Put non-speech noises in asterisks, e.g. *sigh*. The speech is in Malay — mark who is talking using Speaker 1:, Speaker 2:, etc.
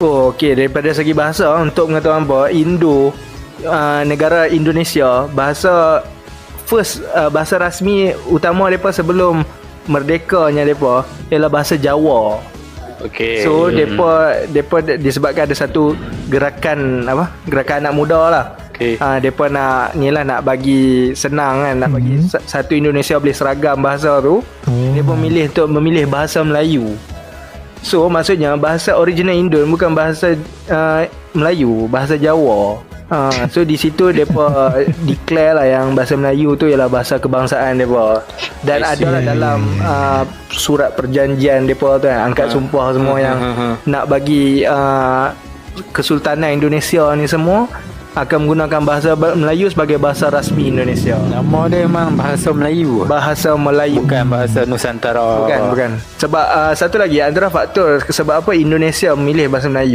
Speaker 1: Oh, okey daripada segi bahasa untuk mengatakan apa Indo uh, negara Indonesia bahasa first uh, bahasa rasmi utama depa sebelum merdekanya depa ialah bahasa Jawa.
Speaker 2: Okey.
Speaker 1: So depa depa disebabkan ada satu gerakan apa? Gerakan anak muda lah.
Speaker 2: Okey.
Speaker 1: Ah depa nak ni lah nak bagi senang kan nak bagi sa- satu Indonesia boleh seragam bahasa tu.
Speaker 3: Oh.
Speaker 1: Depa memilih untuk memilih bahasa Melayu. So maksudnya bahasa original Indon bukan bahasa uh, Melayu, bahasa Jawa. Ha, so di situ depa *laughs* declare lah yang bahasa Melayu tu ialah bahasa kebangsaan depa. Dan ada lah dalam uh, surat perjanjian depa tu kan, angkat sumpah semua yang
Speaker 2: ha, ha.
Speaker 1: nak bagi uh, Kesultanan Indonesia ni semua akan menggunakan bahasa ba- Melayu sebagai bahasa rasmi Indonesia.
Speaker 2: Nama dia memang bahasa Melayu.
Speaker 1: Bahasa Melayu.
Speaker 2: Bukan bahasa Nusantara.
Speaker 1: Bukan, bukan. Sebab uh, satu lagi antara faktor sebab apa Indonesia memilih bahasa Melayu